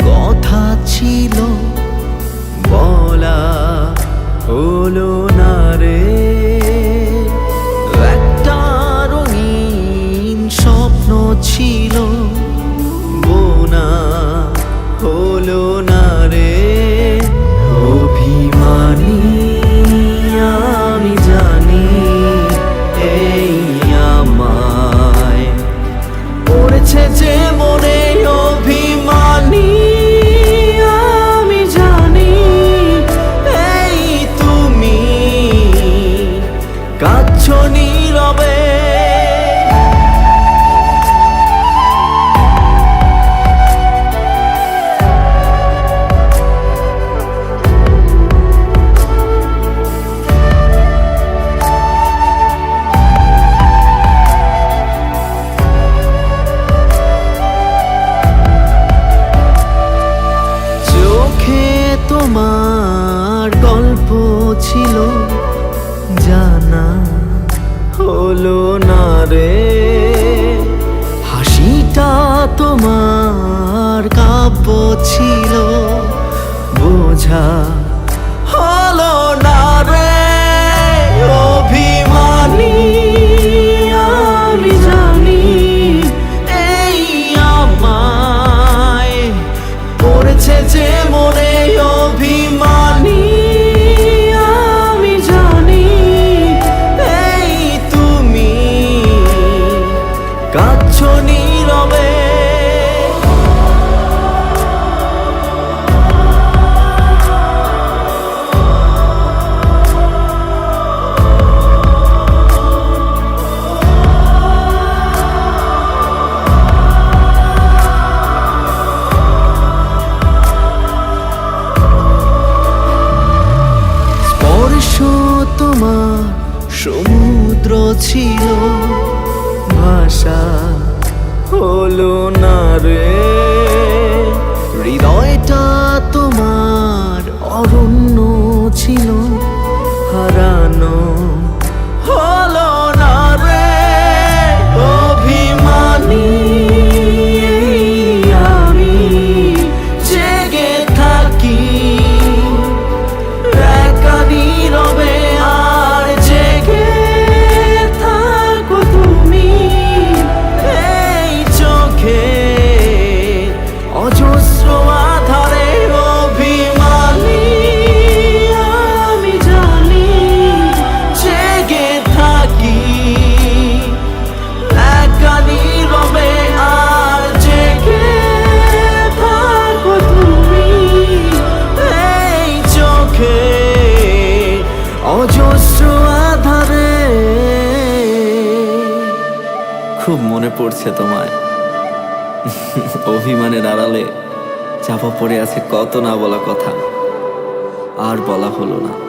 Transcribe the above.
কথা ছিল। বলা হলো না রে। একটা রঙিন স্বপ্ন ছিল। বোনা হলো না রে। অভিমানী আমি জানি পড়েছে ছিল জানা হলো না রে। হাসিটা তোমার কাব্য ছিল বোঝা কাচ্ছ নীরবে তোমার সমুদ্র ছিল ভাষা। হলো না রে? খুব মনে পড়ছে তোমায়। অভিমানের আড়ালে চাপা পড়ে আছে কত না বলা কথা। আর বলা হলো না।